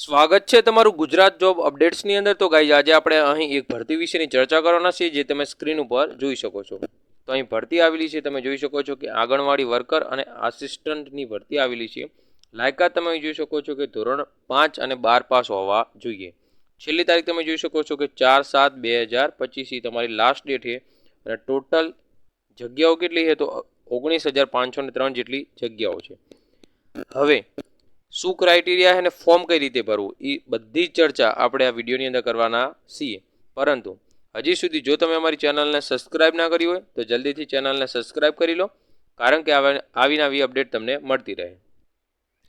સ્વાગત છે તમારું ગુજરાત જોબ અપડેટ્સની અંદર. તો ગાઈઝ આજે આપણે અહીં એક ભરતી વિશેની ચર્ચા કરવાના છીએ જે તમે સ્ક્રીન ઉપર જોઈ શકો છો. તો અહીં ભરતી આવેલી છે, તમે જોઈ શકો છો કે આંગણવાડી વર્કર અને આસિસ્ટન્ટની ભરતી આવેલી છે. લાયકાત તમે જોઈ શકો છો કે ધોરણ પાંચ અને બાર પાસ હોવા જોઈએ. છેલ્લી તારીખ તમે જોઈ શકો છો કે ચાર સાત બે હજાર પચીસથી તમારી લાસ્ટ ડેટ છે. અને ટોટલ જગ્યાઓ કેટલી છે? તો ઓગણીસ હજાર પાંચસો ને ત્રણ જેટલી જગ્યાઓ છે. હવે શું ક્રાઇટેરિયા અને ફોર્મ કઈ રીતે ભરવું? એ બધી જ ચર્ચા આપણે આ વિડીયોની અંદર કરવાના છીએ. પરંતુ, હજી સુધી જો તમે અમારી ચેનલને સબસ્ક્રાઇબ ના કરી હોય, તો જલ્દીથી ચેનલને સબસ્ક્રાઇબ કરી લો, કારણ કે આવીને આવી અપડેટ તમને મળતી રહે.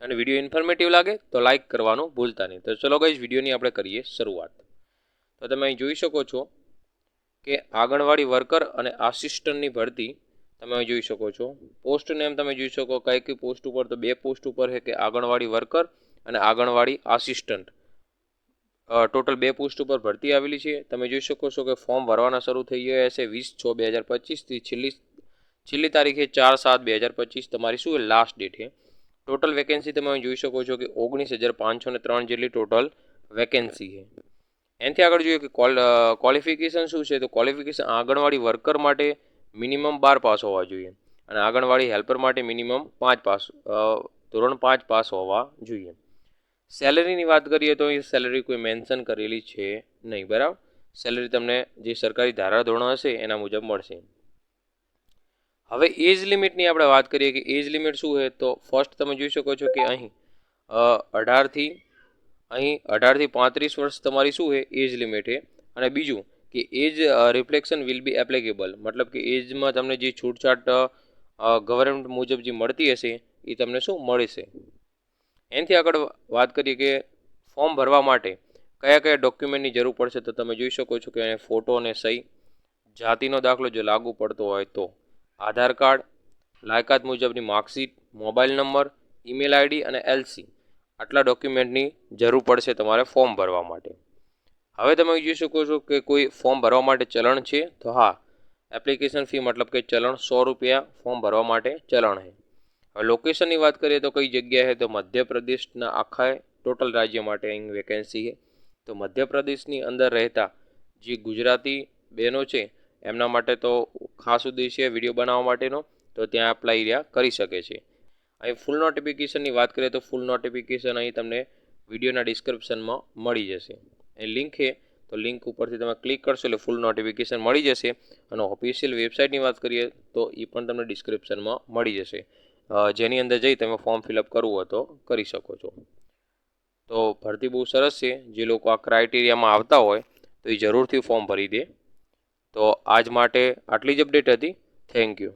અને વીડિયો ઇન્ફોર્મેટિવ લાગે, તો લાઇક કરવાનું ભૂલતા નહીં. તો ચલો ગઈ વિડીયોની આપણે કરીએ શરૂઆત. તો તમે અહીં જોઈ શકો છો કે આંગણવાડી વર્કર અને આસિસ્ટન્ટની ભરતી તમે જોઈ શકો છો. પોસ્ટ નેમ તમે જોઈ શકો, કઈ કઈ પોસ્ટ ઉપર તો બે પોસ્ટ ઉપર છે કે આંગણવાડી વર્કર અને આંગણવાડી આસિસ્ટન્ટ ટોટલ બે પોસ્ટ ઉપર ભરતી આવેલી છે. તમે જોઈ શકો છો કે ફોર્મ ભરવાના શરૂ થઈ ગયા છે વીસ છ બે હજાર પચીસથી છેલ્લી છેલ્લી તારીખે ચાર સાત બે હજાર પચીસ તમારી શું લાસ્ટ ડેટ છે. ટોટલ વેકેન્સી તમે જોઈ શકો છો કે ઓગણીસ હજાર પાંચસો ને ત્રણ જેટલી ટોટલ વેકેન્સી છે. એનાથી આગળ જોઈએ કે ક્વોલિફિકેશન શું છે? તો ક્વોલિફિકેશન આંગણવાડી વર્કર માટે મિનિમમ બાર પાસ હોવા જોઈએ. અને આંગણવાડી હેલ્પર માટે મિનિમમ પાંચ પાસ ધોરણ પાંચ પાસ હોવા જોઈએ. સેલરીની વાત કરીએ તો એ સેલરી કોઈ મેન્શન કરેલી છે નહીં, બરાબર? સેલરી તમને જે સરકારી ધારાધોરણ હશે એના મુજબ મળશે. હવે એજ લિમિટની આપણે વાત કરીએ કે એજ લિમિટ શું છે તો ફર્સ્ટ તમે જોઈ શકો છો કે અહીં અઢારથી અહીં અઢારથી પાંત્રીસ વર્ષ તમારી શું છે એજ લિમિટ છે. અને બીજું કે edge reflection will be applicable મતલબ કે એજમાં તમને જે છૂટછાટ ગવર્મેન્ટ મુજબ જે મળતી હશે, એ તમને શું મળશે? એનાથી આગળ વાત કરીએ કે ફોર્મ ભરવા માટે કયા કયા ડોક્યુમેન્ટની જરૂર પડશે, તો તમે જોઈ શકો છો કે ફોટો અને સહી, જાતિનો દાખલો જો લાગુ પડતો હોય તો. આધાર કાર્ડ, લાયકાત મુજબની marksheet, mobile number email ID અને એલસી આટલા ડોક્યુમેન્ટની જરૂર પડશે તમારે ફોર્મ ભરવા માટે. હવે તમે જોઈ શકો છો કે કોઈ ફોર્મ ભરવા માટે ચલણ છે. તો હા એપ્લિકેશન ફી મતલબ કે ચલણ સો રૂપિયા ફોર્મ ભરવા માટે ચલણ છે. હવે લોકેશનની વાત કરીએ તો કઈ જગ્યાએ તો મધ્યપ્રદેશના આખા ટોટલ રાજ્ય માટે અહીં વેકેન્સી છે. તો મધ્યપ્રદેશની અંદર રહેતા જે ગુજરાતી બહેનો છે, એમના માટે તો ખાસ ઉદ્દેશ્ય વીડિયો બનાવવા માટેનો, તો ત્યાં એપ્લાય રહ્યા કરી શકે છે. અહીં ફૂલ નોટિફિકેશનની વાત કરીએ તો ફૂલ નોટિફિકેશન અહીં તમને વિડીયોના ડિસ્ક્રિપ્શનમાં મળી જશે. એ લિંક છે. તો લિંક ઉપરથી તમે ક્લિક કરશો એટલે ફૂલ નોટિફિકેશન મળી જશે. અને ઓફિશિયલ વેબસાઇટની વાત કરીએ તો એ પણ તમને ડિસ્ક્રિપ્શનમાં મળી જશે. જેની અંદર જઈ તમે ફોર્મ ફિલઅપ કરવું હોય તો કરી શકો છો. તો ભરતી બહુ સરસ છે. જે લોકો આ ક્રાઇટેરિયામાં આવતા હોય તો એ જરૂરથી ફોર્મ ભરી દે. તો આજ માટે આટલી જ અપડેટ હતી. Thank you